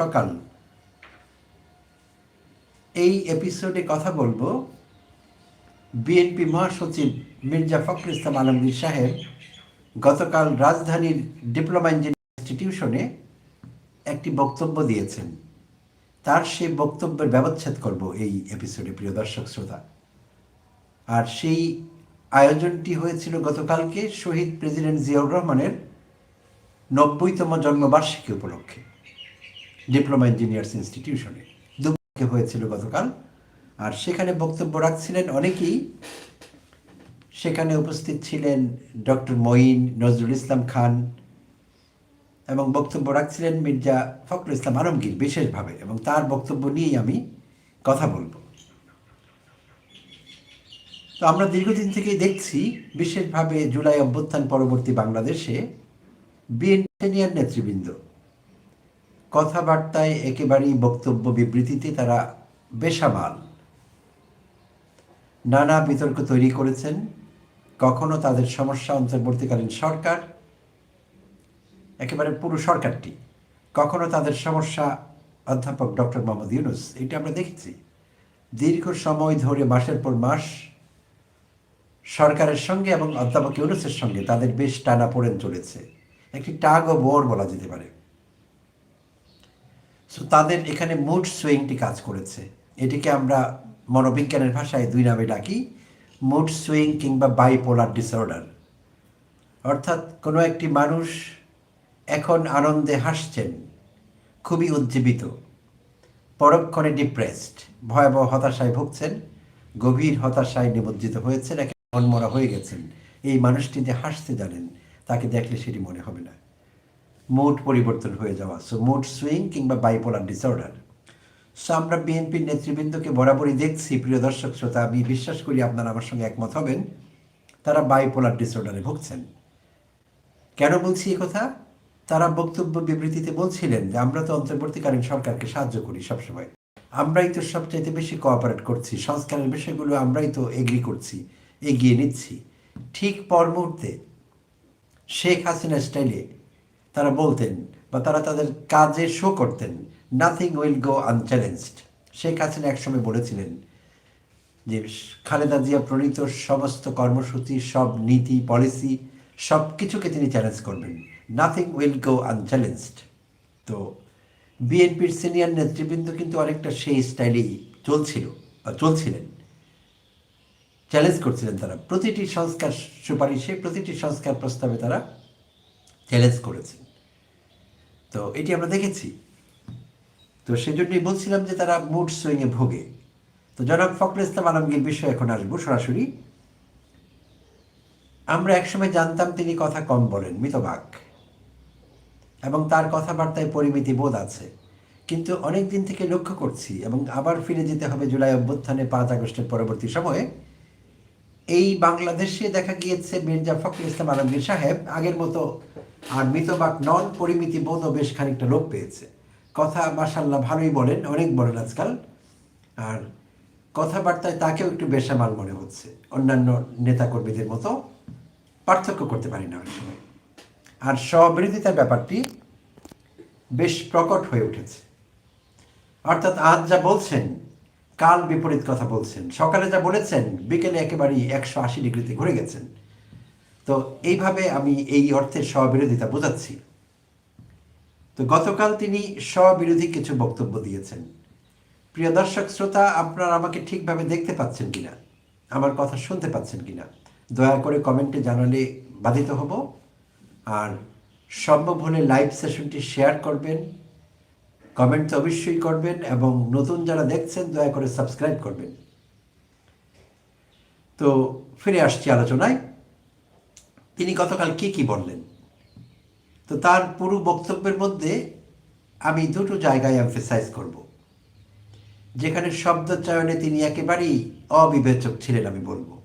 সকাল। এই এপিসোডে কথা বলব বিএনপি মহাসচিব মির্জা ফখরুল ইসলাম আলমগীর সাহেব গতকাল রাজধানীর ডিপ্লোমা ইঞ্জিনিয়ারিং ইনস্টিটিউশনে একটি বক্তব্য দিয়েছেন। তার সেই বক্তব্যের ব্যবচ্ছেদ করব এই এপিসোডে প্রিয় দর্শক শ্রোতা। আর সেই আয়োজনটি হয়েছিল গতকালকে শহীদ প্রেসিডেন্ট জিয়াউর রহমানের নব্বইতম জন্মবার্ষিকী উপলক্ষে। ডিপ্লোমা ইঞ্জিনিয়ার্স ইনস্টিটিউশনে দুপুরে হয়েছিল গতকাল। আর সেখানে বক্তব্য রাখছিলেন অনেকেই। সেখানে উপস্থিত ছিলেন ডক্টর মঈন নজরুল ইসলাম খান এবং বক্তব্য রাখছিলেন মির্জা ফখরুল ইসলাম আলমগীর বিশেষভাবে এবং তার বক্তব্য নিয়েই আমি কথা বলব। তো আমরা দীর্ঘদিন থেকেই দেখছি, বিশেষভাবে জুলাই অভ্যুত্থান পরবর্তী বাংলাদেশে বিএনপিয়ার নেতৃবৃন্দ কথাবার্তায় একেবারেই বক্তব্য বিবৃতিতে তারা বেসামাল। নানা বিতর্ক তৈরি করেছেন। কখনো তাদের সমস্যা অন্তর্বর্তীকালীন সরকার, একেবারে পুরো সরকারটি। কখনো তাদের সমস্যা অধ্যাপক ডক্টর মোহাম্মদ ইউনুস, এটা আমরা দেখেছি। দীর্ঘ সময় ধরে, মাসের পর মাস, সরকারের সঙ্গে এবং অধ্যাপক ইউনুসের সঙ্গে তাদের বেশ টানা পড়েন চলেছে। একটি টাগ ও বোর বলা যেতে পারে। সো তাদের এখানে মুড সুইংটি কাজ করেছে। এটিকে আমরা মনোবিজ্ঞানের ভাষায় দুই নামে ডাকি মুড সুইং কিংবা বাইপোলার ডিসঅর্ডার অর্থাৎ কোনো একটি মানুষ এখন আনন্দে হাসছেন, খুবই উজ্জীবিত, পরক্ষণে ডিপ্রেসড ভয়াবহ হতাশায় ভুগছেন, গভীর হতাশায় নিমজ্জিত হয়েছেন, একে মনমরা হয়ে গেছেন। এই মানুষটি যে হাসতে জানেন, তাকে দেখলে সেটি মনে হবে না। মুড পরিবর্তন হয়ে যাওয়া সো মুড সুইং কিংবা বাইপোলার ডিসঅর্ডার সো আমরা বিএনপির নেতৃবৃন্দকে বরাবরই দেখছি, প্রিয় দর্শক শ্রোতা, আমি বিশ্বাস করি আপনারা আমার সঙ্গে একমত হবেন, তারা বাইপোলার ডিসঅর্ডারে ভুগছেন। কেন বলছি এই কথা? তারা বক্তব্য বিবৃতিতে বলছিলেন যে, আমরা তো অন্তর্বর্তীকালীন সরকারকে সাহায্য করি সবসময়। আমরাই তো সবচাইতে বেশি কোঅপারেট করছি, সংস্কারের বিষয়গুলো আমরাই তো এগ্রি করছি, এগিয়ে নিচ্ছি। ঠিক পর মুহূর্তে শেখ হাসিনা স্টাইলে তারা বলতেন বা তারা তাদের কাজে শো করতেন nothing will go unchallenged Sheikh Hasina একসময় বলেছিলেন যে, খালেদা জিয়া প্রণীত সমস্ত কর্মসূচি, সব নীতি পলিসি সব কিছুকে তিনি চ্যালেঞ্জ করবেন। নাথিং উইল গো আনচ্যালেঞ্জড তো বিএনপির সিনিয়র নেতৃবৃন্দ কিন্তু অনেকটা সেই স্টাইলেই চলছিল বা চলছিলেন। চ্যালেঞ্জ করছিলেন তারা। প্রতিটি সংস্কার সুপারিশে, প্রতিটি সংস্কার প্রস্তাবে তারা চ্যালেঞ্জ করেছেন তো এটি আমরা দেখেছি। তো সেজন্যই বলছিলাম যে তারা মুড সুইংয়ে ভোগে। তো জনাব ফখরুল ইসলাম আলমগীর বিষয়ে এখন আসব সরাসরি। আমরা একসময় জানতাম তিনি কথা কম বলেন, মিতবাক। এবং তার কথাবার্তায় পরিমিতি বোধ আছে। কিন্তু অনেক দিন থেকে লক্ষ্য করছি এবং আবার ফিরে যেতে হবে জুলাই অভ্যুত্থানে পাঁচ আগস্টের পরবর্তী সময়ে। এই বাংলাদেশে দেখা গিয়েছে মির্জা ফখরুল ইসলাম আলমগীর সাহেব আগের মতো আর মিতবাক নন পরিমিতি বোধও বেশ খানিকটা লোপ পেয়েছে। কথা মাসাল্লাহ ভালোই বলেন, অনেক বলেন আজকাল। আর কথাবার্তায় তাকেও একটু বেসামাল মনে হচ্ছে। অন্যান্য নেতাকর্মীদের মতো পার্থক্য করতে পারি না অনেক সময়। আর স্ববিরোধিতার ব্যাপারটি বেশ প্রকট হয়ে উঠেছে। অর্থাৎ আজ যা বলছেন, কাল বিপরীত কথা বলছেন। সকালে যা বলেছেন, বিকেলে একেবারেই একশো আশি ডিগ্রিতে ঘুরে গেছেন। তো এইভাবে আমি এই অর্থের স্ববিরোধিতা বোঝাচ্ছি। তো গতকাল তিনি স্ববিরোধী কিছু বক্তব্য দিয়েছেন। প্রিয় দর্শক, শ্রোতা, আপনারা আমাকে ঠিকভাবে দেখতে পাচ্ছেন কিনা? আমার কথা শুনতে পাচ্ছেন কিনা? দয়া করে কমেন্টে জানালে বাধিত হব। আর সম্ভব হলে লাইভ সেশনটি শেয়ার করবেন, কমেন্ট তো অবশ্যই করবেন এবং নতুন যারা দেখছেন, দয়া করে সাবস্ক্রাইব করবেন। তো ফিরে আসছি আলোচনায়। তিনি গতকাল কি কি বললেন? তো তার পুরো বক্তব্যের মধ্যে আমি দুটো জায়গায় এমফেসাইজ করব। যেখানে শব্দ চয়নে তিনি একেবারেই অবিবেচক ছিলেন আমি বলব।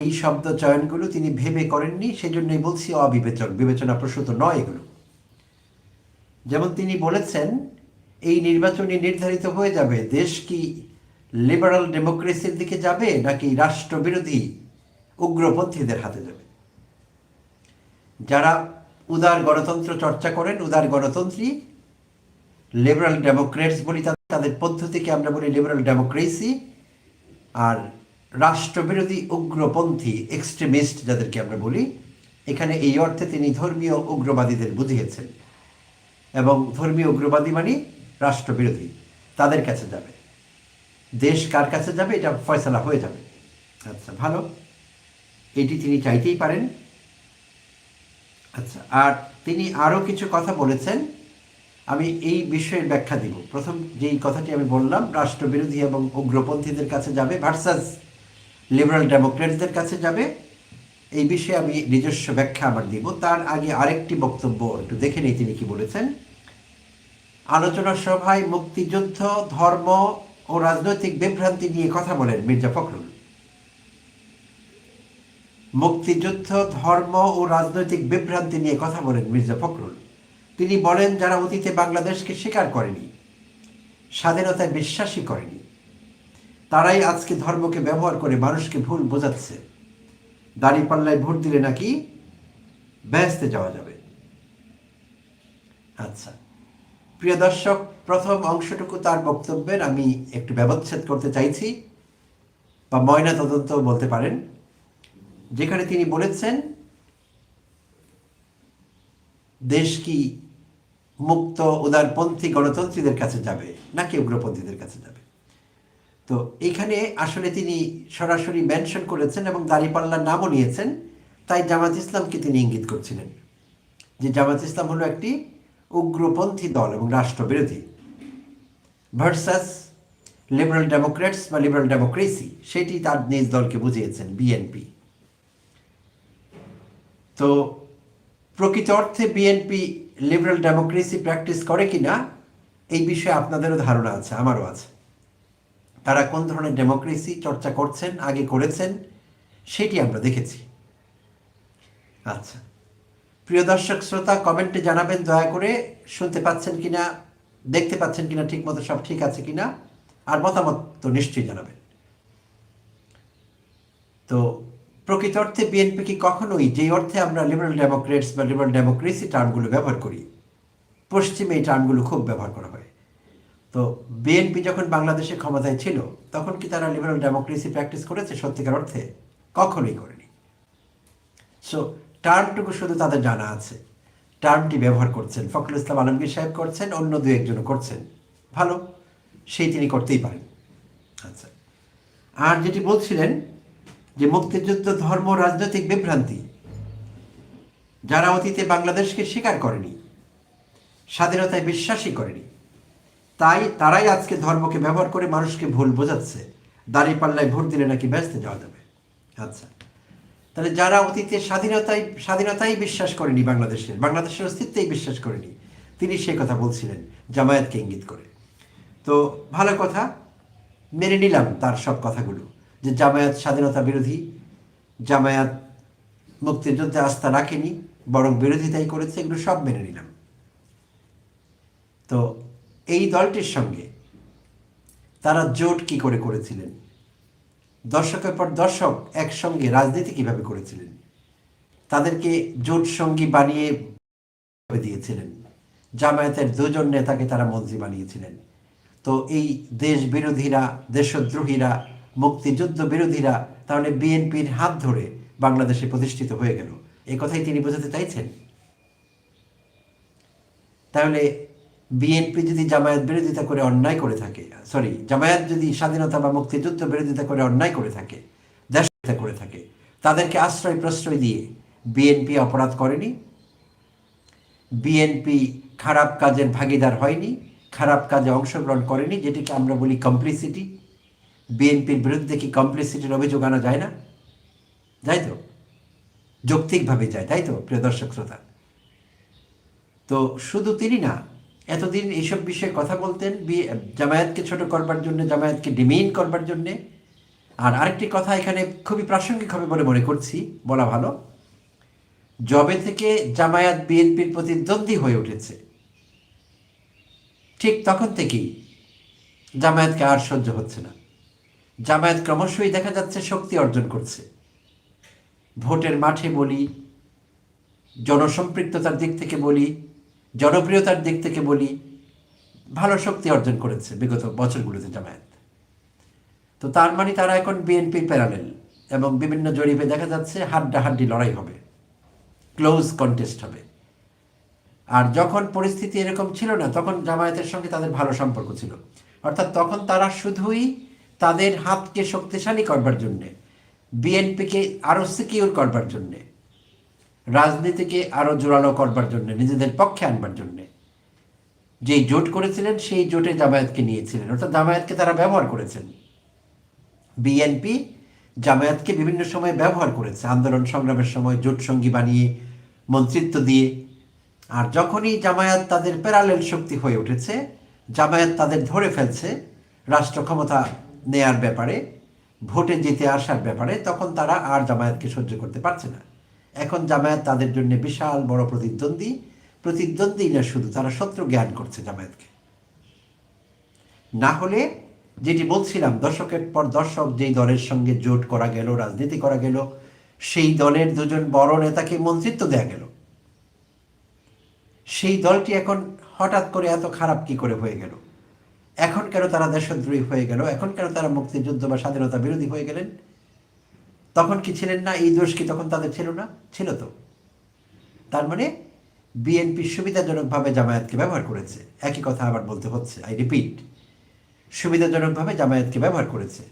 এই শব্দ চয়নগুলো তিনি ভেবে করেননি, সেজন্যই বলছি অবিবেচক, বিবেচনা প্রসূত নয় এগুলো। যেমন তিনি বলেছেন, এই নির্বাচনে নির্ধারিত হয়ে যাবে, দেশ কি লিবারাল ডেমোক্রেসির দিকে যাবে, নাকি রাষ্ট্রবিরোধী উগ্রপন্থীদের হাতে যাবে? যারা উদার গণতন্ত্র চর্চা করেন, উদার গণতন্ত্রী লিবারাল ডেমোক্রেটস বলি তাদের পদ্ধতিকে আমরা বলি লিবারাল ডেমোক্রেসি আর রাষ্ট্রবিরোধী উগ্রপন্থী এক্সট্রিমিস্ট যাদেরকে আমরা বলি, এখানে এই অর্থে তিনি ধর্মীয় উগ্রবাদীদের বুঝিয়েছেন। এবং ধর্মীয় উগ্রবাদী মানে রাষ্ট্রবিরোধী, তাদের কাছে যাবে। দেশ কার কাছে যাবে? এটা ফয়সলা হয়ে যাবে। আচ্ছা ভালো। এটি তিনি চাইতেই পারেন। আচ্ছা আর তিনি আরও কিছু কথা বলেছেন। আমি এই বিষয়ের ব্যাখ্যা দিব। প্রথম যেই কথাটি আমি বললাম, রাষ্ট্রবিরোধী এবং উগ্রপন্থীদের কাছে যাবে ভার্সাস লিবারাল ডেমোক্রেটসদের কাছে যাবে, এই বিষয়ে আমি নিজস্ব ব্যাখ্যা আমার দিব। তার আগে আরেকটি বক্তব্য একটু দেখে নিই তিনি কি বলেছেন। আলোচনা সভায় মুক্তিযুদ্ধ, ধর্ম ও রাজনৈতিক বিভ্রান্তি নিয়ে কথা বলেন মির্জা ফখরুল। মুক্তিযুদ্ধ, ধর্ম ও রাজনৈতিক বিভ্রান্তি নিয়ে কথা বলেন মির্জা ফখরুল। তিনি বলেন, যারা অতীতে বাংলাদেশকে স্বীকার করেনি, স্বাধীনতায় বিশ্বাসী করেনি, তারাই আজকে ধর্মকে ব্যবহার করে মানুষকে ভুল বোঝাচ্ছে। দাড়িপাল্লায় ভোট দিলে নাকি ব্যস্তে যাওয়া যাবে। আচ্ছা প্রিয় দর্শক, প্রথম অংশটুকু তার বক্তব্যের আমি একটু ব্যবচ্ছেদ করতে চাইছি, বা ময়না তদন্ত বলতে পারেন। যেখানে তিনি বলেছেন, দেশ কি মুক্ত, উদারপন্থী গণতন্ত্রীদের কাছে যাবে, নাকি উগ্রপন্থীদের কাছে যাবে? তো এখানে আসলে তিনি সরাসরি মেনশন করেছেন এবং দাঁড়িপাল্লার নামও নিয়েছেন, তাই জামাত ইসলামকে তিনি ইঙ্গিত করছিলেন যে জামাত ইসলাম হলো একটি উগ্রপন্থী দল এবং রাষ্ট্রবিরোধী ভার্সাস লিবারাল ডেমোক্রেটস বা লিবারাল ডেমোক্রেসি, সেটি তার নিজ দলকে বুঝিয়েছেন, বিএনপি। তো প্রকৃত অর্থে বিএনপি লিবারাল ডেমোক্রেসি প্র্যাকটিস করে কিনা, এই বিষয়ে আপনাদেরও ধারণা আছে, আমারও আছে। তারা কোন ধরনের ডেমোক্রেসি চর্চা করছেন, আগে করেছেন, সেটি আমরা দেখেছি। আচ্ছা। প্রিয় দর্শক, শ্রোতা, কমেন্টে জানাবেন, দয়া করে শুনতে পাচ্ছেন কিনা, দেখতে পাচ্ছেন কিনা ঠিক মতো সব ঠিক আছে কিনা, আর মতামত তো নিশ্চয়ই জানাবেন। তো প্রকৃত অর্থে বিএনপি কি কখনোই যে অর্থে আমরা লিবারাল ডেমোক্রেটস বা লিবারাল ডেমোক্রেসি টার্মগুলো ব্যবহার করি, পশ্চিমে এই টার্মগুলো খুব ব্যবহার করা হয়। তো বিএনপি যখন বাংলাদেশে ক্ষমতায় ছিল, তখন কি তারা লিবারাল ডেমোক্রেসি প্র্যাকটিস করেছে? সত্যিকার অর্থে কখনোই করেনি। সো টার্মটুকু শুধু তাদের জানা আছে। টার্মটি ব্যবহার করছেন। ফখরুল ইসলাম আলমগীর সাহেব করছেন, অন্য দু একজনও করছেন। ভালো, সেই তিনি করতেই পারেন। আচ্ছা। আর যেটি বলছিলেন যে মুক্তিযুদ্ধ ধর্ম রাজনৈতিক বিভ্রান্তি যারা অতীতে বাংলাদেশকে স্বীকার করেনি, স্বাধীনতায় বিশ্বাসই করেনি, তাই তারাই আজকে ধর্মকে ব্যবহার করে মানুষকে ভুল বোঝাচ্ছে দাঁড়িপাল্লায় ভোট দিলে নাকি ব্যস্ত যাওয়া যাবে। আচ্ছা তাহলে যারা অতীতে স্বাধীনতায়, স্বাধীনতাই বিশ্বাস করেনি বাংলাদেশের বাংলাদেশের অস্তিত্বেই বিশ্বাস করেনি, তিনি সে কথা বলছিলেন জামায়াতকে ইঙ্গিত করে। তো ভালো কথা, মেনে নিলাম তার সব কথাগুলো। যে জামায়াত স্বাধীনতা বিরোধী জামায়াত মুক্তিযুদ্ধে আস্থা রাখেনি, বরং বিরোধিতাই করেছে, এগুলো সব মেনে নিলাম। তো এই দলটির সঙ্গে তারা জোট কি করে করেছিলেন? দর্শকের পর দর্শক একসঙ্গে রাজনীতি কীভাবে করেছিলেন? তাদেরকে জোট সঙ্গী বানিয়ে দিয়েছিলেন? জামায়াতের দুজন নেতাকে তারা মন্ত্রী বানিয়েছিলেন। তো এই দেশ বিরোধীরা, দেশদ্রোহীরা মুক্তিযুদ্ধ বিরোধীরা তাহলে বিএনপির হাত ধরে বাংলাদেশে প্রতিষ্ঠিত হয়ে গেল। এ কথাই তিনি বোঝাতে চাইছেন। তাহলে বিএনপি যদি জামায়াত বিরোধিতা করে, অন্যায় করে থাকে সরি জামায়াত যদি স্বাধীনতা বা মুক্তিযুদ্ধ বিরোধিতা করে, অন্যায় করে থাকে দেশ করে থাকে, তাদেরকে আশ্রয় প্রশ্রয় দিয়ে বিএনপি অপরাধ করেনি, বিএনপি খারাপ কাজের ভাগিদার হয়নি, খারাপ কাজে অংশগ্রহণ করেনি, যেটিকে আমরা বলি কমপ্লিসিটি বিএনপির বিরুদ্ধে কি কমপ্লিসিটির অভিযোগ আনা যায় না? যাই তো। যৌক্তিকভাবে যায়, তাই তো, প্রিয় দর্শক শ্রোতা? তো শুধু তিনি না, এতদিন এইসব বিষয়ে কথা বলতেন জামায়াতকে ছোট করবার জন্য, জামায়াতকে ডিমেইন করবার জন্যে। আর আরেকটি কথা এখানে খুবই প্রাসঙ্গিক হবে বলে মনে করছি, বলা ভালো। জবে থেকে জামায়াত বিএনপির প্রতিদ্বন্দ্বী হয়ে উঠেছে, ঠিক তখন থেকেই জামায়াতকে আর সহ্য হচ্ছে না। জামায়াত ক্রমশই দেখা যাচ্ছে শক্তি অর্জন করছে। ভোটের মাঠে বলি, জনসম্পৃক্ততার দিক থেকে বলি, জনপ্রিয়তার দিক থেকে বলি, ভালো শক্তি অর্জন করেছে বিগত বছরগুলোতে জামায়াত। তো তার মানে তারা এখন বিএনপির প্যারালেল এবং বিভিন্ন জরিপে দেখা যাচ্ছে হাড্ডাহাড্ডি লড়াই হবে ক্লোজ কন্টেস্ট হবে। আর যখন পরিস্থিতি এরকম ছিল না, তখন জামায়াতের সঙ্গে তাদের ভালো সম্পর্ক ছিল। অর্থাৎ তখন তারা শুধুই তাদের হাতকে শক্তিশালী করবার জন্যে, বিএনপিকে আরও সিকিউর করবার জন্যে, রাজনীতিকে আরও জোরালো করবার জন্যে, নিজেদের পক্ষে আনবার জন্যে। যেই জোট করেছিলেন, সেই জোটে জামায়াতকে নিয়েছিলেন। অর্থাৎ জামায়াতকে তারা ব্যবহার করেছেন। বিএনপি জামায়াতকে বিভিন্ন সময় ব্যবহার করেছে। আন্দোলন সংগ্রামের সময় জোট সঙ্গী বানিয়ে, মন্ত্রিত্ব দিয়ে। আর যখনই জামায়াত তাদের প্যারালেল শক্তি হয়ে উঠেছে, জামায়াত তাদের ধরে ফেলছে, রাষ্ট্র ক্ষমতা নেয়ার ব্যাপারে, ভোটে জিতে আসার ব্যাপারে, তখন তারা আর জামায়াতকে সহ্য করতে পারছে না। এখন জামায়াত তাদের জন্য বিশাল বড় প্রতিদ্বন্দ্বী। প্রতিদ্বন্দ্বী না শুধু, তারা শত্রু জ্ঞান করছে জামায়াতকে। না হলে, যেটি বলছিলাম, দশকের পর দশক যেই দলের সঙ্গে জোট করা গেল, রাজনীতি করা গেল, সেই দলের দুজন বড় নেতাকে মন্ত্রিত্ব দেয়া গেল। সেই দলটি এখন হঠাৎ করে এত খারাপ কি করে হয়ে গেল? এখন কেন তারা দেশদ্রোহী হয়ে গেল? এখন কেন তারা মুক্তিযুদ্ধ বা স্বাধীনতা বিরোধী হয়ে গেলেন? তখন কি ছিলেন না? এই দোষ কি তখন তাদের ছিল না? ছিল তো। তার মানে বিএনপি সুবিধাজনকভাবে জামায়াতকে ব্যবহার করেছে। একই কথা আবার বলতে হচ্ছে আই রিপিট সুবিধাজনকভাবে জামায়াতকে ব্যবহার করেছে।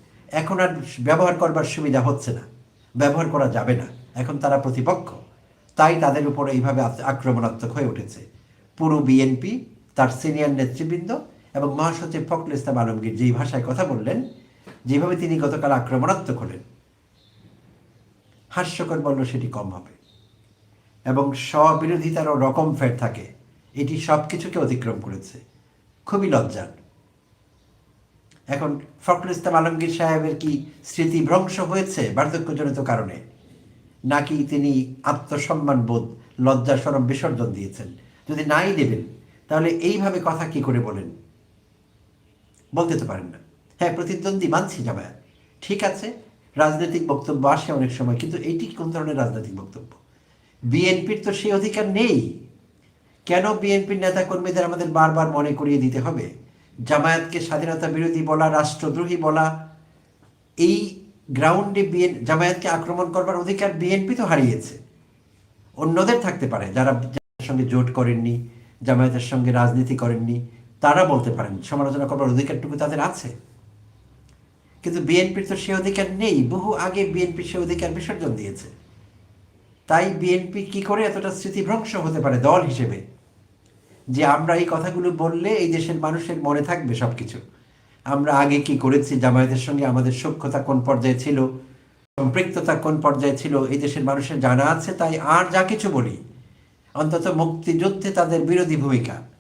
এখন আর ব্যবহার করবার সুবিধা হচ্ছে না, ব্যবহার করা যাবে না। এখন তারা প্রতিপক্ষ, তাই তাদের উপর এইভাবে আক্রমণাত্মক হয়ে উঠেছে। পুরো বিএনপি তার সিনিয়র নেতৃবৃন্দ এবং মহাসচিব ফখরুল ইসলাম আলমগীর যেই ভাষায় কথা বললেন, যেভাবে তিনি গতকাল আক্রমণাত্মক হলেন, হাস্যকর বলল সেটি কম হবে। এবং স্ববিরোধিতারও রকম ফের থাকে, এটি সব কিছুকে অতিক্রম করেছে। খুবই লজ্জার। এখন ফখরুল ইসলাম আলমগীর সাহেবের কি স্মৃতি ভ্রংশ হয়েছে বার্ধক্যজনিত কারণে? নাকি তিনি আত্মসম্মান বোধ লজ্জা সরম বিসর্জন দিয়েছেন? যদি নাই দেবেন, তাহলে এইভাবে কথা কি করে বলেন? বলতে তো পারেন না। হ্যাঁ প্রতিদ্বন্দ্বী মানছি জামায়াত ঠিক আছে, রাজনৈতিক বক্তব্য আসে অনেক সময়, কিন্তু এইটি কোন ধরনের রাজনৈতিক বক্তব্য? বিএনপির তো সেই অধিকার নেই। কেন বিএনপির নেতাকর্মীদের আমাদের বারবার মনে করিয়ে দিতে হবে? জামায়াতকে স্বাধীনতা বিরোধী বলা, রাষ্ট্রদ্রোহী বলা, এই গ্রাউন্ডে বিএন, জামায়াতকে আক্রমণ করবার অধিকার বিএনপি তো হারিয়েছে। অন্যদের থাকতে পারে, যারা সঙ্গে জোট করেননি, জামায়াতের সঙ্গে রাজনীতি করেননি তারা বলতে পারেন, সমালোচনা করবার অধিকারটুকু তাদের আছে। কিন্তু বিএনপির তো সে অধিকার নেই, বহু আগে বিএনপি সে অধিকার বিসর্জন দিয়েছে। তাই বিএনপি কি করে এতটা স্মৃতিভ্রংশ হতে পারে দল হিসেবে? যে আমরা এই কথাগুলো বললে এই দেশের মানুষের মনে থাকবে সব কিছু আমরা আগে কি করেছি? জামায়াতের সঙ্গে আমাদের সক্ষতা কোন পর্যায়ে ছিল? সম্পৃক্ততা কোন পর্যায়ে ছিল? এই দেশের মানুষের জানা আছে, তাই আর যা কিছু বলি, অন্তত মুক্তিযুদ্ধে তাদের বিরোধী ভূমিকা।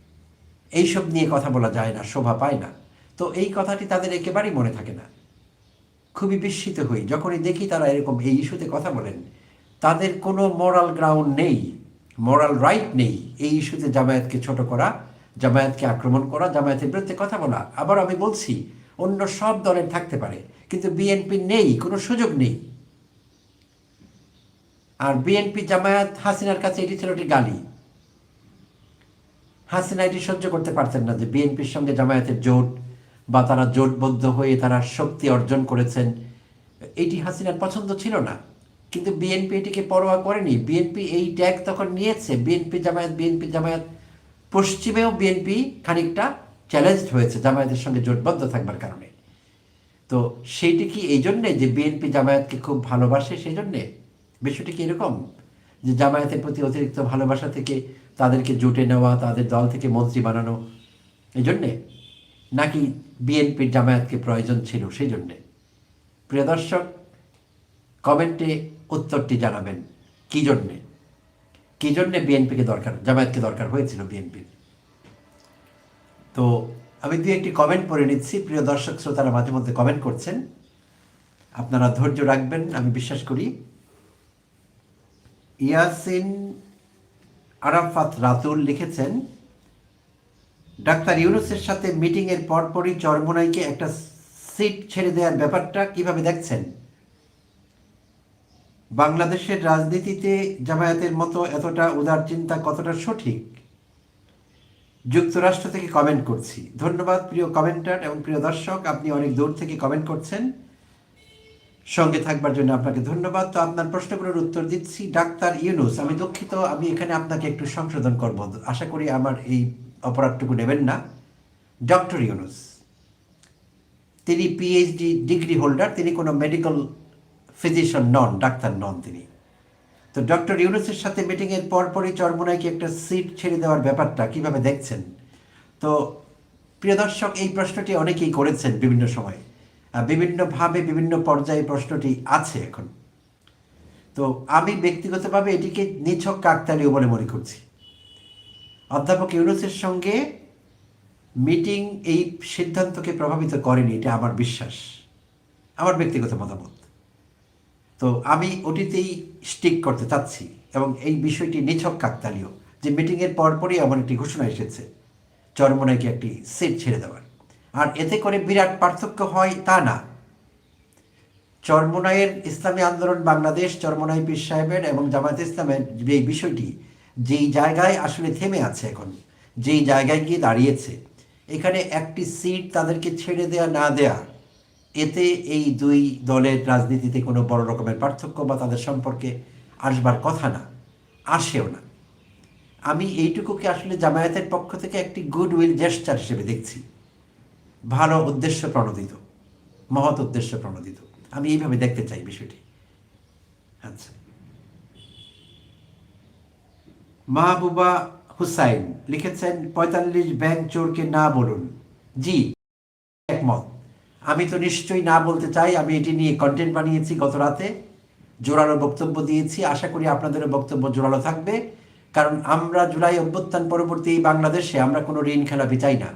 এইসব নিয়ে কথা বলা যায় না, শোভা পায় না। তো এই কথাটি তাদের একেবারেই মনে থাকে না। খুবই বিস্মিত হই। যখনই দেখি তারা এরকম এই ইস্যুতে কথা বলেন, তাদের কোনো মোরাল গ্রাউন্ড নেই মোরাল রাইট নেই এই ইস্যুতে জামায়াতকে ছোট করা, জামায়াতকে আক্রমণ করা, জামায়াতের বিরুদ্ধে কথা বলা। আবার আমি বলছি, অন্য সব দলের থাকতে পারে, কিন্তু বিএনপি নেই, কোনো সুযোগ নেই। আর বিএনপি জামায়াত হাসিনার কাছে এটি ছিল একটি গালি। হাসিনা এটি সহ্য করতে পারতেন না যে বিএনপির সঙ্গে জামায়াতের জোট বা তারা জোটবদ্ধ হয়ে তারা শক্তি অর্জন করেছেন। এটি হাসিনার পছন্দ ছিল না। কিন্তু বিএনপি এটিকে পরোয়া করেনি। বিএনপি এই ট্যাগ তখন নিয়েছে। BNP Jamaat BNP Jamaat. পশ্চিমেও BNP খানিকটা চ্যালেঞ্জড হয়েছে জামায়াতের সঙ্গে জোটবদ্ধ থাকবার কারণে। তো সেইটি কি এই জন্যে যে বিএনপি জামায়াতকে খুব ভালোবাসে সেই জন্যে? বিষয়টি কি এরকম? যে জামায়াতের প্রতি অতিরিক্ত ভালোবাসা থেকে তাদেরকে জোটে নেওয়া, তাদের দল থেকে মন্ত্রী বানানো, এই জন্যে নাকি বিএনপির জামায়াতকে প্রয়োজন ছিল সেই জন্যে। প্রিয় দর্শক, কমেন্টে উত্তরটি জানাবেন, কী জন্যে? কী জন্যে বিএনপিকে দরকার, জামায়াতকে দরকার হয়েছিল বিএনপির? তো আমি দু একটি কমেন্ট পড়ে নিচ্ছি। প্রিয় দর্শক, শ্রোতারা মাঝে মধ্যে কমেন্ট করছেন। আপনারা ধৈর্য রাখবেন, আমি বিশ্বাস করি। ইয়াসিন আরাফাত রাতুল লিখেছেন, ডাক্তার ইউনুসের সাথে মিটিংয়ের পরপরই চরমোনাইকে একটা সিট ছেড়ে দেওয়ার ব্যাপারটা কীভাবে দেখছেন? বাংলাদেশের রাজনীতিতে জামায়াতের মতো এতটা উদার চিন্তা কতটা সঠিক? যুক্তরাষ্ট্র থেকে কমেন্ট করছি। ধন্যবাদ প্রিয় কমেন্টার এবং প্রিয় দর্শক, আপনি অনেক দূর থেকে কমেন্ট করছেন। সঙ্গে থাকবার জন্য আপনাকে ধন্যবাদ। তো আপনার প্রশ্নগুলোর উত্তর দিচ্ছি। ডাক্তার ইউনুস, আমি দুঃখিত, আমি এখানে আপনাকে একটু সংশোধন করব। আশা করি আমার এই অপরাধটুকু নেবেন না। ডক্টর ইউনুস, তিনি পিএইচডি ডিগ্রি হোল্ডার, তিনি কোনো মেডিকেল ফিজিশিয়ান নন, ডাক্তার নন তিনি। তো ডক্টর ইউনুসের সাথে মিটিংয়ের পরপরই চরমোনাইকে একটা সিট ছেড়ে দেওয়ার ব্যাপারটা কীভাবে দেখছেন? তো প্রিয় দর্শক, এই প্রশ্নটি অনেকেই করেছেন বিভিন্ন সময়। বিভিন্নভাবে বিভিন্ন পর্যায়ে প্রশ্নটি আছে এখন। তো আমি ব্যক্তিগতভাবে এটিকে নিছক কাকতালীয় বলে মনে করছি। অধ্যাপক ইউনুসের সঙ্গে মিটিং এই সিদ্ধান্তকে প্রভাবিত করেনি, এটা আমার বিশ্বাস, আমার ব্যক্তিগত মতামত। তো আমি ওটিতেই স্টিক করতে চাচ্ছি এবং এই বিষয়টি নিছক কাকতালীয় যে মিটিংয়ের পরপরই এমন একটি ঘোষণা এসেছে, চরমনাইকে একটি সিট ছেড়ে দেওয়ার। এতে করে বিরাট পার্থক্য হয় তা না। চরমোনাইয়ের ইসলামী আন্দোলন বাংলাদেশ, চরমোনাই পীর সাহেবের এবং জামায়াত ইসলামের যে বিষয়টি, যেই জায়গায় আসলে থেমে আছে এখন, যেই জায়গায় গিয়ে দাঁড়িয়েছে, এখানে একটি সিট তাদেরকে ছেড়ে দেয়া, না দেয়া, এতে এই দুই দলের রাজনীতিতে কোনো বড় রকমের পার্থক্য বা তাদের সম্পর্কে আসবার কথা না, আসেও না। আমি এইটুকুকে আসলে জামায়াতের পক্ষ থেকে একটি গুড উইল জেস্টার হিসেবে দেখছি। ভালো উদ্দেশ্য প্রণোদিত, মহৎ উদ্দেশ্য প্রণোদিত। আমি এইভাবে দেখতে চাই বিষয়টি। আচ্ছা। মাহবুবা হুসাইন লিখেছেন, পঁয়তাল্লিশ ব্যাংক চোরকে না বলুন। জি, একমত। আমি তো নিশ্চয়ই না বলতে চাই, আমি এটি নিয়ে কন্টেন্ট বানিয়েছি গত রাতে, জোরালো বক্তব্য দিয়েছি। আশা করি আপনাদেরও বক্তব্য জোরালো থাকবে, কারণ আমরা জুলাই অভ্যুত্থান পরবর্তী বাংলাদেশে আমরা কোনো ঋণ খেলাপি চাই না।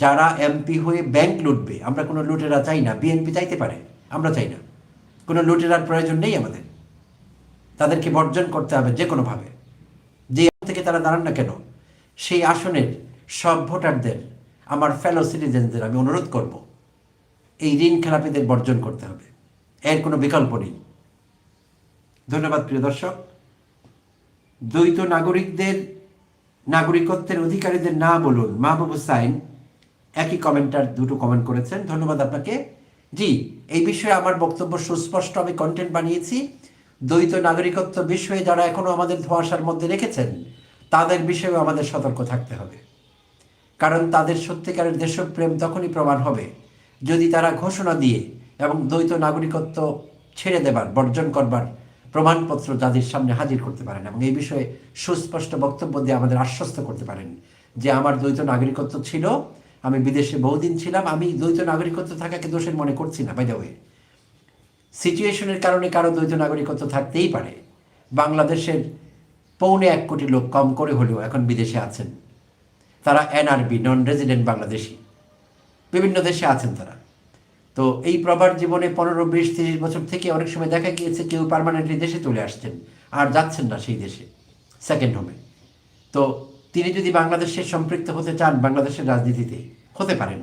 যারা এমপি হয়ে ব্যাংক লুটবে, আমরা কোনো লুটেরা চাই না বিএনপি চাইতে পারে, আমরা চাই না। কোনো লুটেরার প্রয়োজন নেই আমাদের। তাদেরকে বর্জন করতে হবে যে কোনোভাবে যে থেকে তারা দাঁড়ান না কেন, সেই আসনের সব ভোটারদের, আমার ফেলো সিটিজেনদের আমি অনুরোধ করব, এই ঋণ খেলাপিদের বর্জন করতে হবে। এর কোনো বিকল্প নেই। ধন্যবাদ প্রিয় দর্শক। দ্বৈত নাগরিকদের, নাগরিকত্বের অধিকারীদের না বলুন মাহবুব হুসাইন একই কমেন্টার দুটো কমেন্ট করেছেন। ধন্যবাদ আপনাকে। জি, এই বিষয়ে আমার বক্তব্য সুস্পষ্ট। আমি কন্টেন্ট বানিয়েছি। দ্বৈত নাগরিকত্ব বিষয়ে যারা এখনও আমাদের ধোঁয়াশার মধ্যে রেখেছেন, তাদের বিষয়েও আমাদের সতর্ক থাকতে হবে। কারণ তাদের সত্যিকারের দেশপ্রেম তখনই প্রমাণ হবে যদি তারা ঘোষণা দিয়ে এবং দ্বৈত নাগরিকত্ব ছেড়ে দেবার, বর্জন করবার প্রমাণপত্র যাদের সামনে হাজির করতে পারেন এবং এই বিষয়ে সুস্পষ্ট বক্তব্য দিয়ে আমাদের আশ্বস্ত করতে পারেন যে আমার দ্বৈত নাগরিকত্ব ছিল আমি বিদেশে বহুদিন ছিলাম, আমি দ্বৈত নাগরিকত্ব থাকাকে দোষের মনে করছি না বাই ওয়ে সিচুয়েশনের কারণে কারও দ্বৈত নাগরিকত্ব থাকতেই পারে। বাংলাদেশের পৌনে এক কোটি লোক কম করে হলেও এখন বিদেশে আছেন। তারা এনআরবি নন রেজিডেন্ট বাংলাদেশি। বিভিন্ন দেশে আছেন তারা। তো এই প্রবার জীবনে পনেরো, বিশ, তিরিশ বছর থেকে অনেক সময় দেখা গিয়েছে কেউ পার্মানেন্টলি দেশে চলে আসছেন, আর যাচ্ছেন না সেই দেশে সেকেন্ড হোমে তো তিনি যদি বাংলাদেশে সম্পৃক্ত হতে চান বাংলাদেশের রাজনীতিতে, হতে পারেন।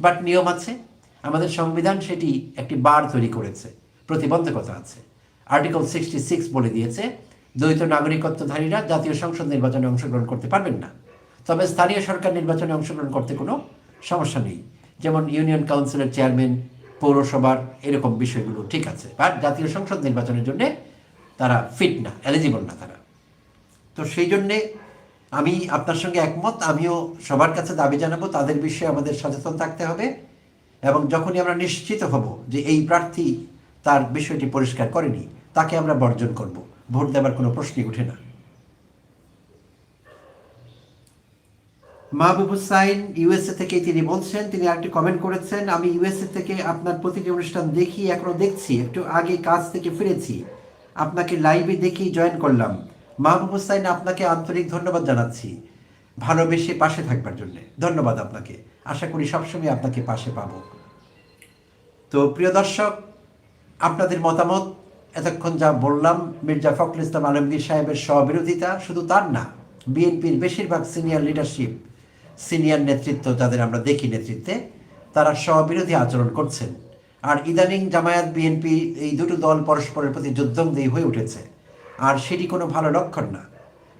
বাট নিয়ম আছে, আমাদের সংবিধান সেটি একটি বার তৈরি করেছে, প্রতিবন্ধকতা আছে। আর্টিকেল সিক্সটি সিক্স বলে দিয়েছে, দ্বৈত নাগরিকত্বধারীরা জাতীয় সংসদ নির্বাচনে অংশগ্রহণ করতে পারবেন না। তবে স্থানীয় সরকার নির্বাচনে অংশগ্রহণ করতে কোনো সমস্যা নেই। যেমন ইউনিয়ন কাউন্সিলের চেয়ারম্যান, পৌরসভার এরকম বিষয়গুলো ঠিক আছে, বাট জাতীয় সংসদ নির্বাচনের জন্য তারা ফিট না, এলিজিবল না তারা। তো সেই জন্যে আমি আপনার সঙ্গে একমত, আমিও সবার কাছে দাবি জানাব, তাদের বিষয়ে আমাদের সচেতন থাকতে হবে এবং যখনই আমরা নিশ্চিত হব যে এই প্রার্থী তার বিষয়টি পরিষ্কার করেনি, তাকে আমরা বর্জন করব। ভোট দেওয়ার কোনো প্রশ্নই ওঠে না। মাহবুব হুসাইন ইউএসএ থেকে তিনি বলছেন, তিনি আরেকটি কমেন্ট করেছেন, আমি ইউএসএ থেকে আপনার প্রতিটি অনুষ্ঠান দেখি, এখনও দেখছি, একটু আগে কাজ থেকে ফিরেছি, আপনাকে লাইভে দেখি জয়েন করলাম। মাহবুব হুসাইন, আপনাকে আন্তরিক ধন্যবাদ জানাচ্ছি। ভালোবেসে পাশে থাকবার জন্য। ধন্যবাদ আপনাকে। আশা করি সবসময় আপনাকে পাশে পাব। তো প্রিয় দর্শক, আপনাদের মতামত, এতক্ষণ যা বললাম, মির্জা ফখরুল ইসলাম আলমগীর সাহেবের স্ববিরোধিতা শুধু তার না, বিএনপির বেশিরভাগ সিনিয়র লিডারশিপ সিনিয়র নেতৃত্ব যাদের আমরা দেখি নেতৃত্বে, তারা স্ববিরোধী আচরণ করছেন। আর ইদানিং জামায়াত বিএনপি এই দুটো দল পরস্পরের প্রতি যুদ্ধংদেহী হয়ে উঠেছে। আর সেটি কোনো ভালো লক্ষণ না।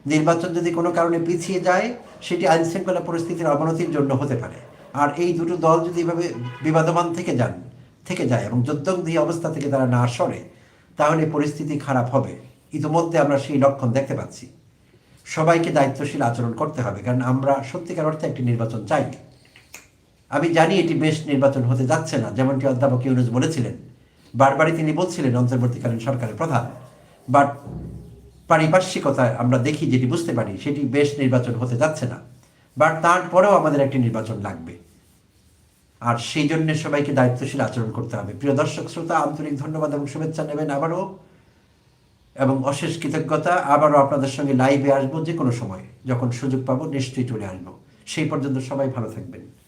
নির্বাচন যদি কোনো কারণে পিছিয়ে যায়, সেটি আইন শৃঙ্খলা পরিস্থিতির অবনতির জন্য হতে পারে। আর এই দুটো দল যদি এভাবে বিবাদমান থেকে যান, থেকে যায় এবং যুদ্ধবন্দী অবস্থা থেকে তারা না সরে, তাহলে পরিস্থিতি খারাপ হবে। ইতিমধ্যে আমরা সেই লক্ষণ দেখতে পাচ্ছি। সবাইকে দায়িত্বশীল আচরণ করতে হবে, কারণ আমরা সত্যিকার অর্থে একটি নির্বাচন চাই আমি জানি এটি বেশ নির্বাচন হতে যাচ্ছে না, যেমনটি অধ্যাপক ইউনুস বলেছিলেন। বারবারই তিনি বলছিলেন, অন্তর্বর্তীকালীন সরকারের প্রধান। বাট পারিপার্শ্বিকতায় আমরা দেখি যেটি বুঝতে পারি, সেটি বেশ নির্বাচন হতে যাচ্ছে না। বাট তারপরেও আমাদের একটি নির্বাচন লাগবে। আর সেই জন্য সবাইকে দায়িত্বশীল আচরণ করতে হবে। প্রিয় দর্শক, শ্রোতা, আন্তরিক ধন্যবাদ এবং শুভেচ্ছা নেবেন আবারও। এবং অশেষ কৃতজ্ঞতা, আবারও আপনাদের সঙ্গে লাইভে আসব যে কোনো সময়। যখন সুযোগ পাবো নিশ্চয়ই চলে আসব। সেই পর্যন্ত সবাই ভালো থাকবেন।